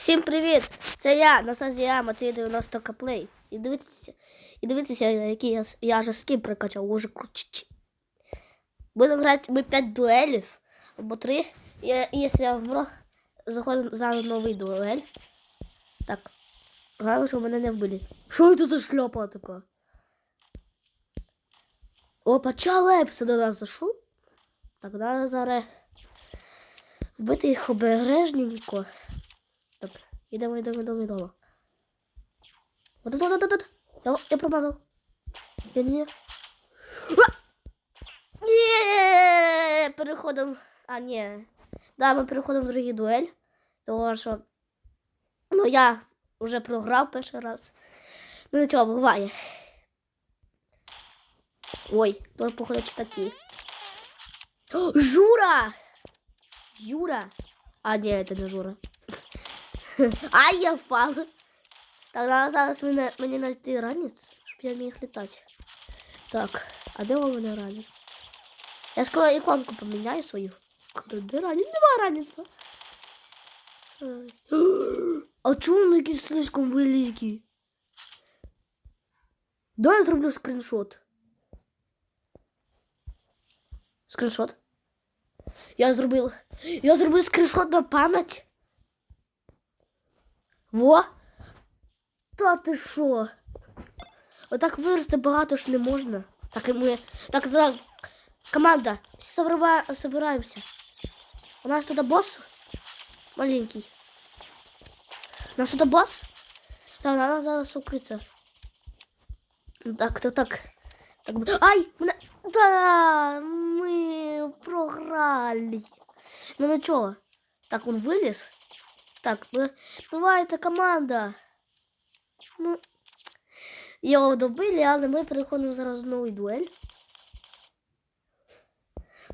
Всім привіт! Це я, Насадія Матвій 90 Каплей. І дивіться, і дивіться, який я, я же скін прокачав, уже круче. Будемо грати ми 5 дуелів або 3. І, і якщо я вмру, заходимо за новий дуель. Так. Головне, щоб мене не вбили. Що це за шляпа така? О, почали епси до нас зайшов. Так, зараз вбити їх обережненько. Йдемо, йдемо, йдемо, йдемо. Вот, вот, вот, вот, вот. Я, я промазал. Я не... А! Ні! Переходимо. А, ні. Да, ми переходимо в другий дуель. Тому що... Ну, я вже програв перший раз. Ну нічого, буває. Ой, тут, походу, читаки. О, Жура! Юра! А, ні, это не Жура. Ай, я впав. Так, треба зараз мене, мені знайти ранець, щоб я міг літати. Так, а де у мене ранець? Я скоро іконку поміняю свою. Де ранець? Нема ранеця. Ай. А чому вони якісь слишком великі? Давай я зроблю скріншот. Скріншот. Я зробив. Я зробив скріншот на пам'ять. Во. Та ти що? Отак вирости багато ж не можна. Так і ми. Так, так. Команда, собираємося. У нас тут босс маленький. У нас тут босс. Так, треба зараз укритися. Так, так, так. Так, ай! Мене... Да, ми програли. Ну нічого. Так, он виліз. Так, ну, давайте команда. Ну, його добили, але ми переходимо зараз в новий дуель.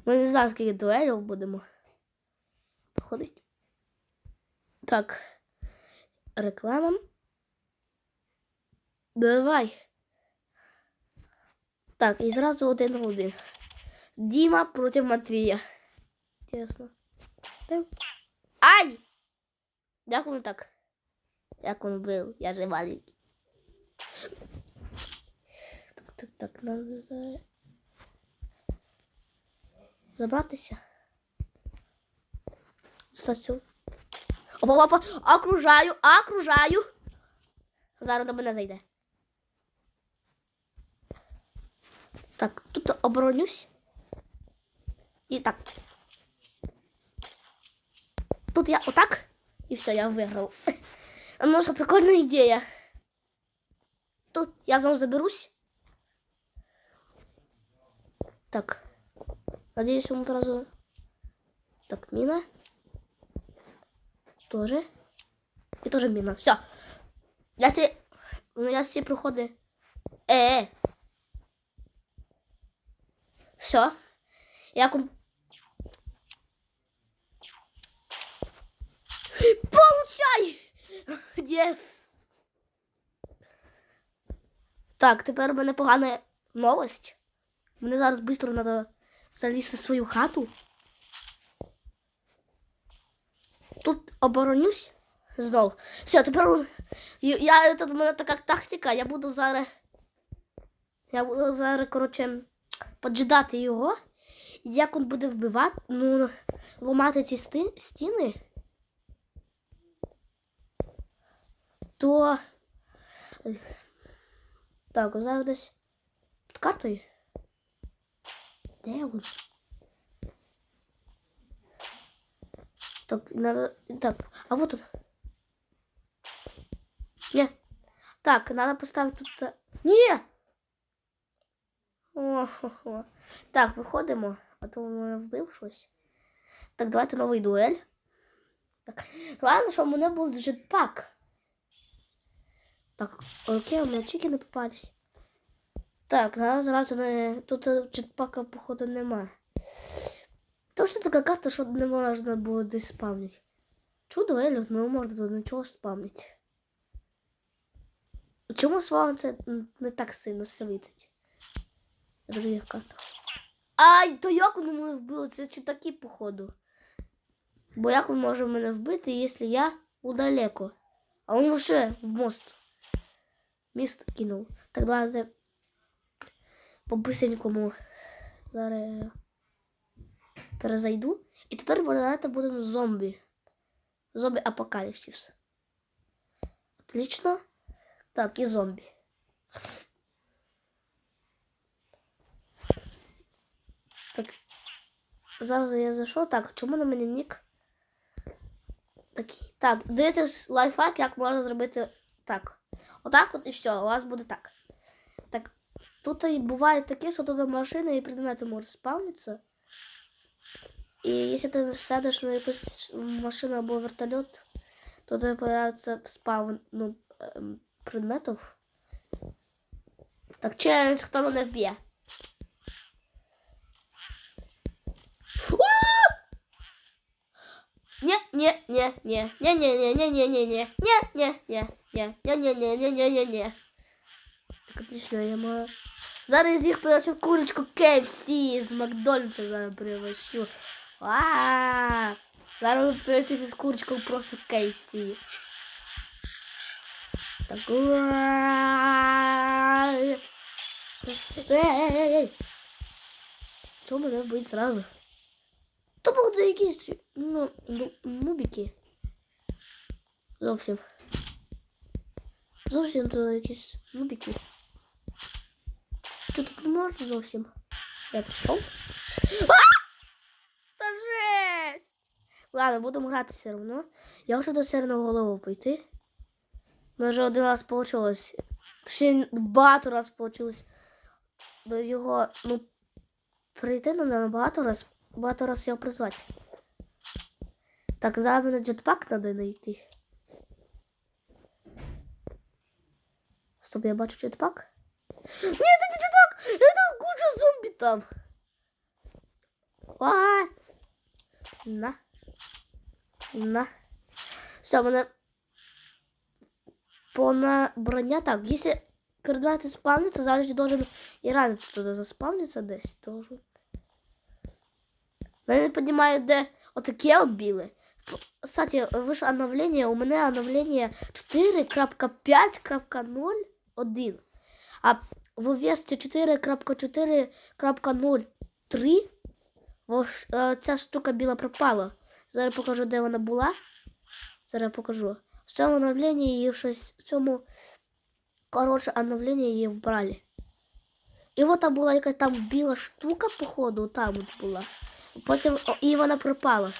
Ми не знаємо, скільки дуелів будемо проходити. Так. Реклама. Давай. Так, і зразу один на один. Діма проти Матвія. Чесно. Ай! Як воно так? Як він був? Я же маленький. Так, так, так, надо за... забратися. Стацю. Опа, опа, окружаю, окружаю. Зараз до мене зайде. Так, тут оборонюсь. І так. Тут я отак. І все, я виграв. А може прикольна ідея. Тут я знову заберусь. Так. Надеюсь, он сразу... Так, мина. Тоже. И тоже мина. Все. Я все... Ну, я все проходы... Э, -э. Все. Я кум... Получай! Yes! Так, тепер у мене погана новость. Мені зараз швидко треба залізти в свою хату. Тут оборонюсь знов. Все, тепер я, це в мене така тактика, я буду зараз. Я буду зараз, коротше, поджидати його. Як він буде вбивати, ну, ламати ці стіни, то. Так, зараз десь під картою. Де він? Так, надо... Так, а вот тут. Не. Так, надо поставить тут... э, Не! О-хо-хо. Так, виходимо, а то мене вбив щось. Так, давайте новий дуель. Так. Главное, що в мене був джетпак. Так, окей, у мене чики не попались. Так, зараз зразу не... Тут е, джетпака, походу, нема. Та що така карта, що не можна було десь спавнити. Чудо Еліот, ну можна тут нічого спавнити. Чому спавн це не так сильно світить? Других картах. Ай, то як вони мене вбили? Це чутаки, походу. Бо як він може мене вбити, якщо я Удалеко. А он вообще в мост. Міст кинув. Так давайте по быстренькому зараз перезайду. І тепер давайте будемо зомбі. Зомбі апокаліпсис. Отлично. Так, і зомбі. Так. Зараз я зайшов. Так, чому на мене нік? Такий. Так, дивіться лайфхак, як можна зробити так. Отак от і все, у вас буде так. Так, тут і буває таке, що тут за машини і предмети можуть спавнитися. І якщо ти сядеш на якусь машину або вертольот, то тебе появиться спавн ну, ем, предметів. Так, челендж, хто мене вб'є. Не, не, не, не, не, не, не, не, не, не, не, не, не, Не, не, не, не, не, не, не. Так отлично, я маю. Зараз из них приношу курочку KFC из Макдональдса зараз приношу. А-а-а! Зараз превратитесь з курочку просто в KFC. Так. Эй-эй-эй! Чего надо будет сразу? То походу якісь ну, ну, нубики. Зовсім. Зовсім то якісь нубіки. Що тут не можна зовсім? Я пішов. Та жесть! Ладно, будемо грати все одно. Я хочу до сирного голову пойти. Ну, вже один раз вийшло. Ще багато раз вийшло до його, ну, прийти ну, на багато раз, багато раз його призвати. Так, зараз мене джетпак треба знайти. Стоп, я бачу джетпак. Ні, це не джетпак! Це куча зомбі там. А! На. На. Все, мене повна броня. Так, якщо предмети спавниться, зараз я должен і ранець туди заспавниться десь должен. Мене не піднімає, де отаке от біле. Кстати, вийшло оновлення, у мене оновлення 4.5.01. А в версії 4.4.03 вож- е, ця штука біла пропала. Зараз покажу, де вона була. Зараз покажу. В цьому оновленні її щось в цьому коротше оновлення її вбрали. І от там була якась там біла штука, походу, там от була. Потім і вона пропала.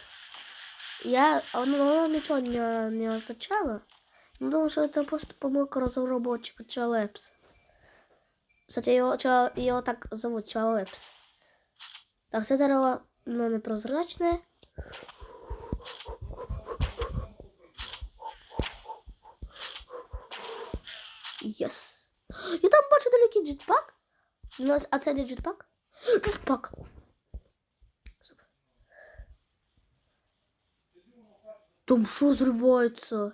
Я воно, воно нічого не, не означало. Ну, думаю, що це просто помилка розробочика Чалепс. Кстати, його, Ча- його так зовут Чалепс. Так, це дерево ну, непрозрачне. Єс. Я там бачу далекий джетпак. У нас, а це не джетпак? Джетпак. Там що зривається?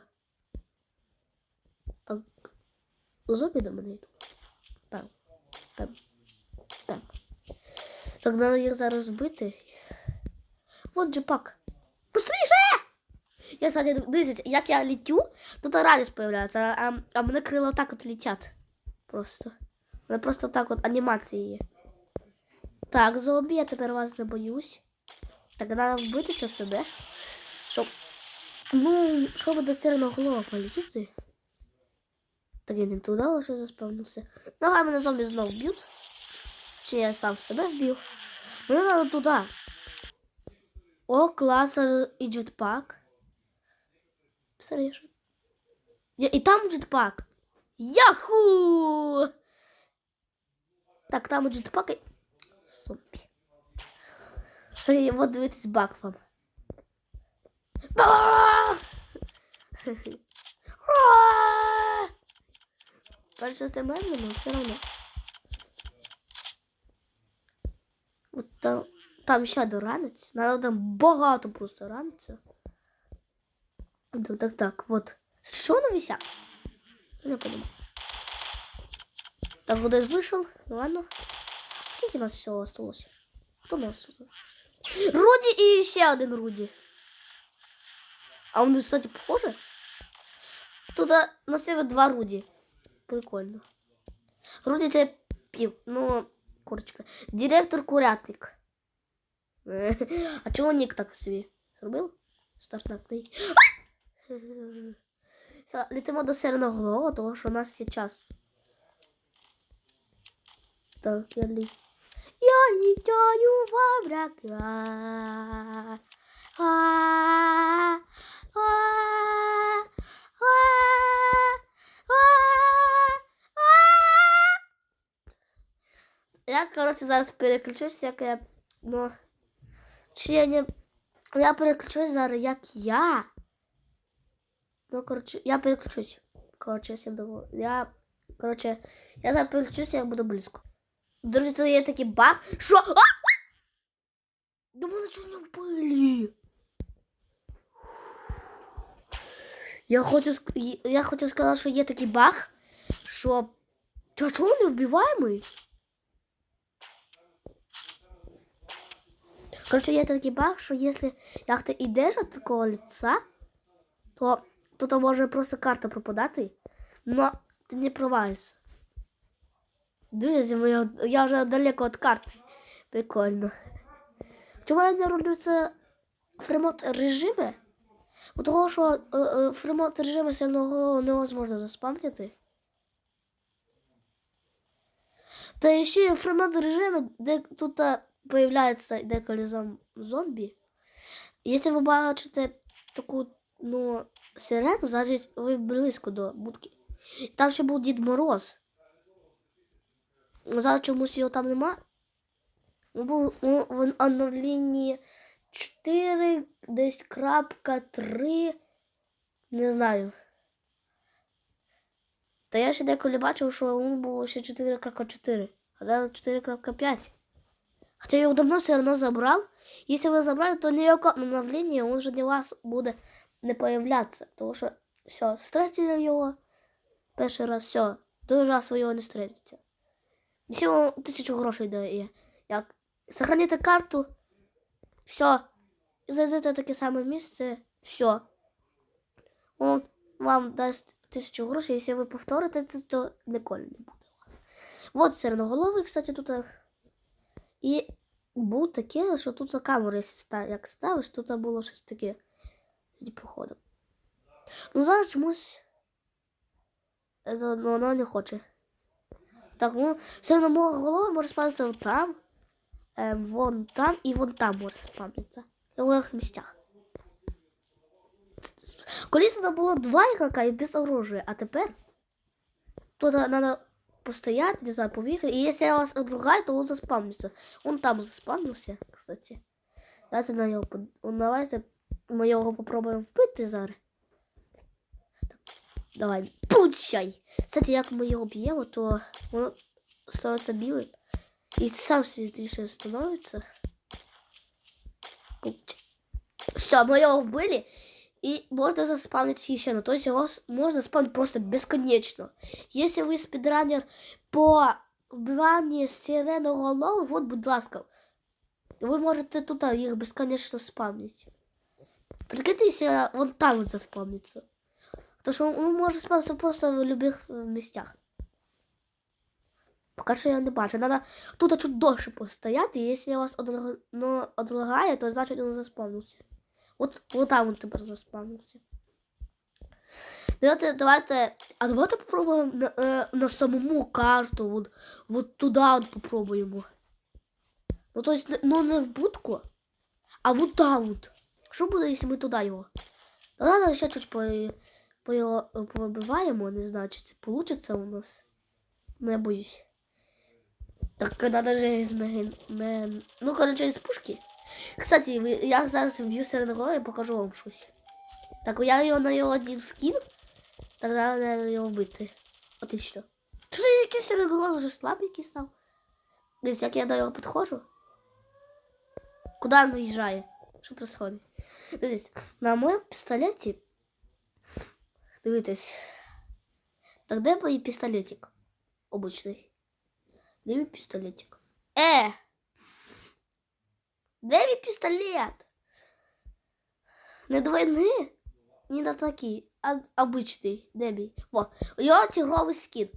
Так. Зомбі до мене йдуть. Пем. Пем. Так, треба їх зараз вбити. Вот джетпак. Быстріше! Я, кстати, дивіться, як я летю, тут радість появляється, а, а мене крила так от летять. Просто. Вони просто так от анімації є. Так, зомбі, я тепер вас не боюсь. Так, треба вбитися себе. Щоб. Ну, щоб до сирного голова полетіти. Так я не туди лише заспавнився. Нога мене зомбі знову б'ють. Чи я сам себе вбив. Мені треба туди. О, клас і джетпак. Срежу. Я, і там джетпак. Яху! Так, там джетпак і... Зомбі. Це вот дивитись бак вам. Ба! Це мене, але все одно. От там, там ще до. Надо там багато просто раниться. Так, так, так, вот. Що воно висять? Не понимаю. Так, один вийшов. Ну ладно. Скільки нас всього осталось? Хто нас тут? Руді і ще один Руді. А вони, кстати, похожі? Тут на себе два Руді. Прикольно. Руді це пів. Ну, курочка. Директор курятник. А чого нік так собі? Зробив? Стартатний. Все, летимо до сирного тому що у нас є час. Так, я лі... Я літаю в облака. А, а, а, коротше, зараз переключусь, як я. Ну. Чи я не. Я переключусь зараз, як я. Ну, коротше, я переключусь. Коротше, всім доволі. Я. Коротше, я зараз переключусь, як буду близько. Друзі, тут є такий баг. Що? А! До мене чого не вбили? Я хочу, я хотів сказати, що є такий баг, що. Та чого не вбиваємий? Короче, є такий баг, що якщо як ти йдеш від такого лица, то тут може просто карта пропадати, но ти не провалишся. Дивіться, я, я вже далеко від карти. Прикольно. Чому я не роблю це фремот режими? Бо того, що е, е, фремот режими сильного невозможно заспамнити. Та ще фремот режими, де тут а, появляється деколи зом- зомбі. Якщо ви бачите таку ну, сирену, значить ви близько до будки. Там ще був Дід Мороз. Зараз чомусь його там нема. Він був ну, в оновленні 4, десь крапка 3. Не знаю. Та я ще деколи бачив, що він був ще 4.4, а зараз 4.5. Хотя я его давно все равно забрал. Если вы забрали, то никакого обновления он же для вас буде не появляться. Тому що все, стратили його перший раз, все, другий раз ви його не стрелите. Ще вам тисячу грошей дає. Як сохраните карту, все, і зайдете в таке саме місце, все. Он вам дасть тисячу грошей, якщо ви повторите, то, ніколи не буде. Вот сиреноголовий, кстати, тут. І був таке, що тут за камеру, якщо як ставиш, тут було щось таке від проходу. Ну зараз чомусь е, ну, воно не хоче. Так, ну, все на мого голови може спавнитися вон там, е, вон там і вон там може спавнитися. В обох місцях. Колись це було два ігрока і без оружия, а тепер тут треба постоять, не знаю, побегать. И если я вас отругаю, то он заспавнится. Он там заспавнился, кстати. Давайте на нього под- Давайте ми його попробуємо вбити зараз. Давай, получай. Кстати, як ми його б'ємо, то він становиться білим. І сам світліше становиться. Получай. Все, ми його вбили. І можна заспавнити ще. Ну, тобто його с- можна спавнити просто безконечно. Якщо ви спідранер по вбиванні сиреноголових, от, будь ласка, ви можете тут а, їх безконечно спавнити. Прикиньте, якщо вон там от заспавниться. Тому що він може спавнитися просто в будь-яких е, місцях. Поки що я не бачу. Надо тут чуть довше постояти, і якщо вас одлагає, то значить він заспавнився. От, от там він тепер заспавнився. Давайте, давайте, а давайте попробуємо на, е, на самому карту, от, от туди от попробуємо. Ну, то есть, не- ну не в будку, а вот там вот. Що буде, якщо ми туди його? Та ладно, ще чуть по, по його е, повибиваємо, не знаю, чи це получится у нас. Ну, я боюсь. Так, когда даже из мен... мен... Ну, короче, из пушки. Кстати, я зараз вб'ю серед і покажу вам щось. Так, я його на його один скину. Тогда надо його вбити. Отлично. Що за якийсь серед вже слабенький став? Дивись, як я до його підходжу. Куди він виїжджає? Що происходит? Дивись, на моєму пістолеті. Дивитесь. Так де мій пістолетик? Обычний. Де мій пістолетик? Е! Де мій пістолет? Не до не на такий, а обичний. Де мій? Во, у нього тигровий скін.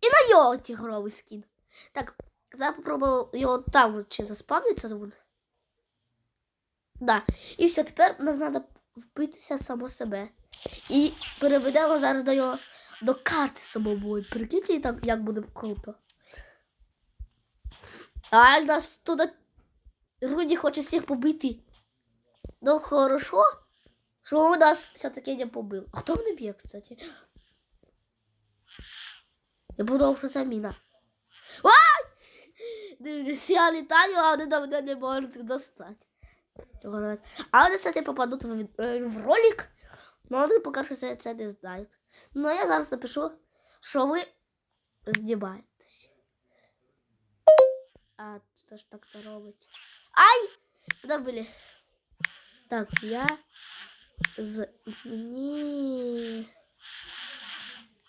І на нього тигровий скін. Так, зараз попробую його там чи заспавниться звук. Да. І все, тепер нам треба вбитися само себе. І переведемо зараз до його до карти самої. Прикиньте, так, як буде круто. А нас туди Руді хоче всіх побити. Ну хорошо, що у нас все-таки не побив. А хто мене б'є, кстати? Я подумав, що це міна. Я літаю, а вони до мене не можуть достати. А вони, кстати, попадуть в, е, ролик, але вони поки що це, це не знають. Ну, я зараз напишу, що ви знімаєтесь. А, це ж так не робить. Ай! Куда были? Так, я з... Ні.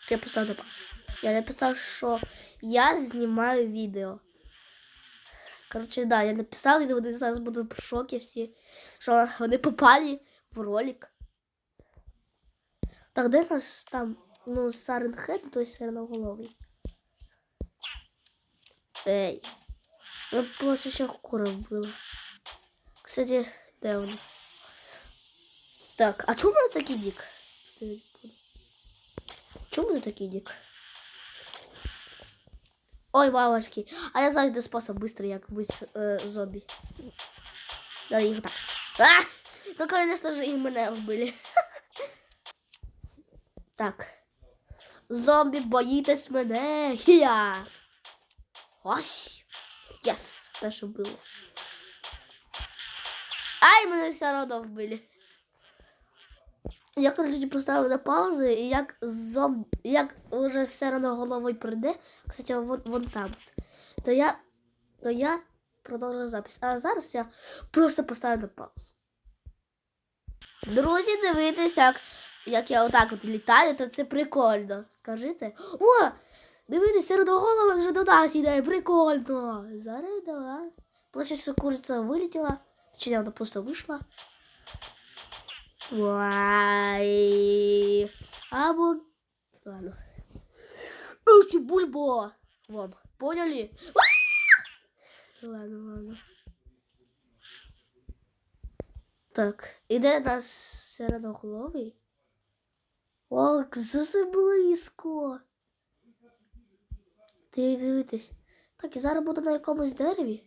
Я писав. Я написав, що я знімаю відео. Коротше, да, я написав, і вони зараз будуть в шокі всі, що вони попали в ролик. Так, де нас там, ну, Хед, той сиреноголовий. Ей. Ну, просто ще кура вбила. Кстати, де вони? Так, а чому мене такий нік? Чому мене такий нік? Ой, мамочки. А я знаю, де спосіб быстро, як вбити е, зомбі. Да, їх так. А! Ну, конечно же, і мене вбили. Так. Зомбі, боїтесь мене. Я. Ось. Єс, перше вбили. Ай, мене все одно вбили. Я, коротше, поставив на паузу, і як зом... як уже все одно головою прийде, кстати, вон, вон там. То я, то я продовжую запис. А зараз я просто поставлю на паузу. Друзі, дивитесь, як, як я отак от літаю, то це прикольно. Скажите. О! Дивіться, середоголова вже до нас іде, прикольно. Зараз давай. Просто що куриця вилетіла. Чи вона просто вийшла. Вай. Або... Ладно. Ух ты, бульбо! Вам, поняли? Ладно, ладно. Так, іде наш середоголовий. О, це близько. Ти дивитись. Так, і зараз буду на якомусь дереві.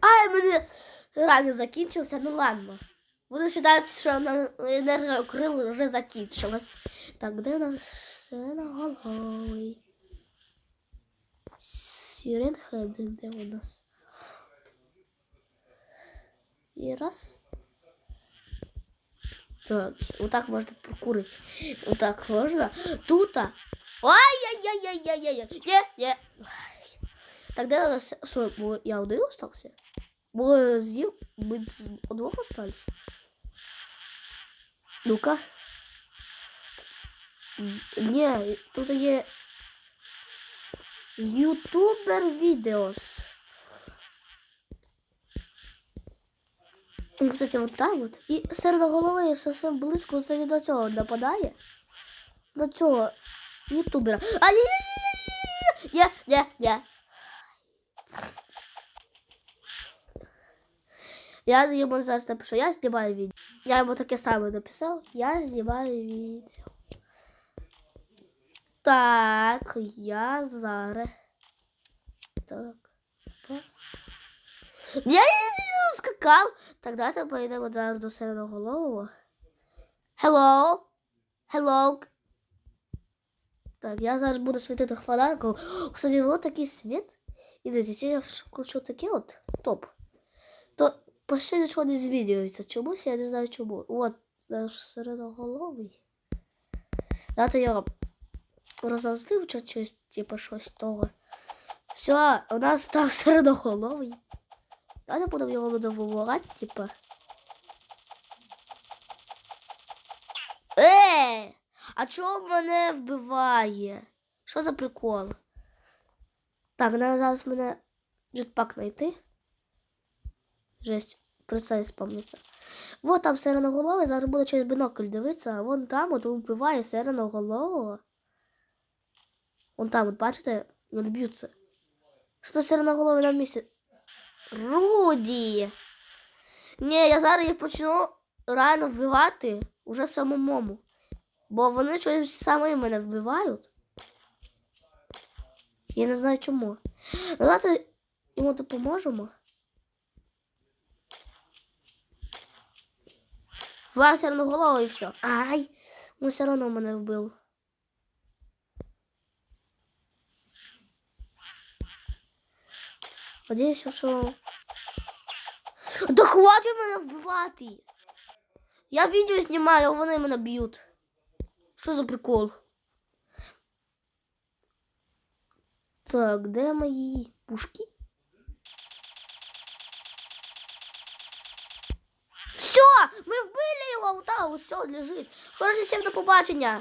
Ай, мене рано закінчився, ну ладно. Буду вважати, що на енергокрил вже закінчилась. Так, де наш сиреноголовий? Сіренхеден, де у нас? І раз. Так, отак можна прокурити. Отак можна. Тут. Ай-яй-яй-яй-яй-яй. Є, є. Так, де у нас... Що, бо я один остався? Бо з'їв, ми двох остались. Ну-ка. Ні, тут є ютубер відеос. Ну, Кстати, вот так вот. І сердоголовий зовсім близько кстати, до цього нападає. До цього ютубера. А ні, ні, ні. Я йому зараз напишу, я знімаю відео. Я йому таке саме написав. Я знімаю відео. Так, я зараз. Так. Я не скакав. Так, давайте поїдемо зараз до середоголового. Hello? Hello? Так, я зараз буду світити фонариком. Кстати, вот такий світ. І дивіться, я включу таке от топ. То почти нічого не змінюється. Чомусь я не знаю чому. От наш середоголовий. Давайте я розозлив чи щось, типу щось того. Все, у нас став середоголовий. Давайте будемо його видобувати, типа. Е! А чого мене вбиває? Що за прикол? Так, треба зараз мене джетпак знайти. Жесть. про це спомниться. Вот там сиреноголовий, зараз буде через бінокль дивитися, а вон там от вбиває сиреноголового. Вон там, от бачите, от б'ються. Що сиреноголовий на місці? Руді! Ні, я зараз їх почну реально вбивати уже самому. Бо вони щось самі мене вбивають. Я не знаю чому. Ну, Давайте йому допоможемо. Все одно голову і все. Ай! Ну все одно мене вбив. Надіюся, що. Да хватить мене вбивати! Я відео знімаю, а вони мене б'ють. Що за прикол? Так, де мої пушки? Все, ми вбили його, вот все лежить. Коротше, всім до побачення.